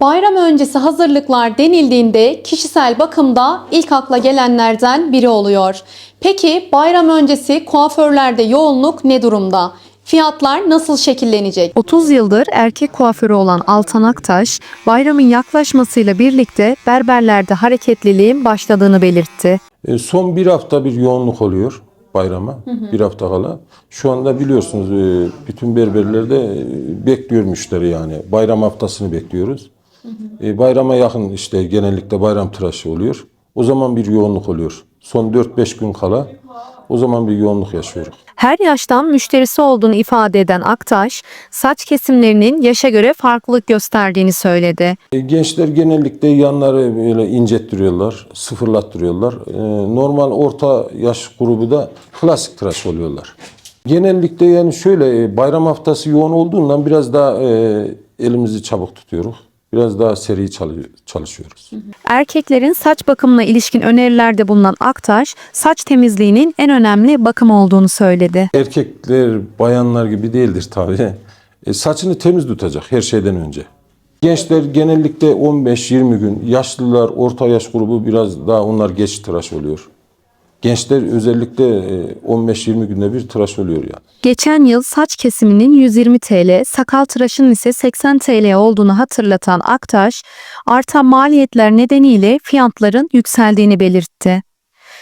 Bayram öncesi hazırlıklar denildiğinde kişisel bakımda ilk akla gelenlerden biri oluyor. Peki bayram öncesi kuaförlerde yoğunluk ne durumda? Fiyatlar nasıl şekillenecek? 30 yıldır erkek kuaförü olan Altan Aktaş, bayramın yaklaşmasıyla birlikte berberlerde hareketliliğin başladığını belirtti. E, Son bir hafta bir yoğunluk oluyor bayrama. Bir hafta kala. Şu anda biliyorsunuz e, bütün berberlerde bekliyor müşteri yani. Bayram haftasını bekliyoruz. E, Bayrama yakın işte genellikle bayram tıraşı oluyor. O zaman bir yoğunluk oluyor. Son 4-5 gün kala o zaman bir yoğunluk yaşıyoruz. Her yaştan müşterisi olduğunu ifade eden Aktaş, saç kesimlerinin yaşa göre farklılık gösterdiğini söyledi. E, Gençler genellikle yanları böyle incettiriyorlar, sıfırlattırıyorlar. E, Normal orta yaş grubu da klasik tıraş oluyorlar. Genellikle yani şöyle e, bayram haftası yoğun olduğundan biraz daha e, elimizi çabuk tutuyoruz. Biraz daha seri çalı- çalışıyoruz. Erkeklerin saç bakımına ilişkin önerilerde bulunan Aktaş, saç temizliğinin en önemli bakım olduğunu söyledi. Erkekler bayanlar gibi değildir tabii. E, saçını temiz tutacak her şeyden önce. Gençler genellikle 15-20 gün, yaşlılar, orta yaş grubu biraz daha onlar geç tıraş oluyor. Gençler özellikle e, 15-20 günde bir tıraş oluyor yani. Geçen yıl saç kesiminin 120 TL, sakal tıraşının ise 80 TL olduğunu hatırlatan Aktaş, artan maliyetler nedeniyle fiyatların yükseldiğini belirtti.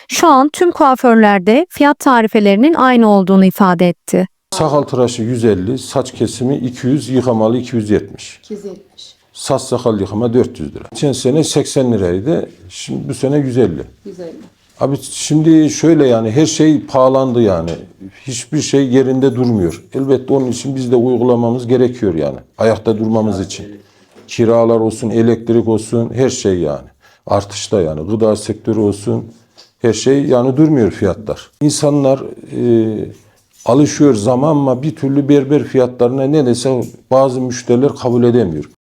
Şu an tüm kuaförlerde fiyat tarifelerinin aynı olduğunu ifade etti. Sakal tıraşı 150, saç kesimi 200, yıkamalı 270. 270. Saç sakal yıkama 400 lira. Geçen sene 80 liraydı, şimdi bu sene 150. 150. Abi şimdi şöyle yani her şey pahalandı yani. Hiçbir şey yerinde durmuyor. Elbette onun için biz de uygulamamız gerekiyor yani. Ayakta durmamız için. Kiralar olsun, elektrik olsun, her şey yani. Artışta yani. Gıda sektörü olsun. Her şey yani durmuyor fiyatlar. İnsanlar e, alışıyor zaman ama bir türlü berber fiyatlarına ne dese bazı müşteriler kabul edemiyor.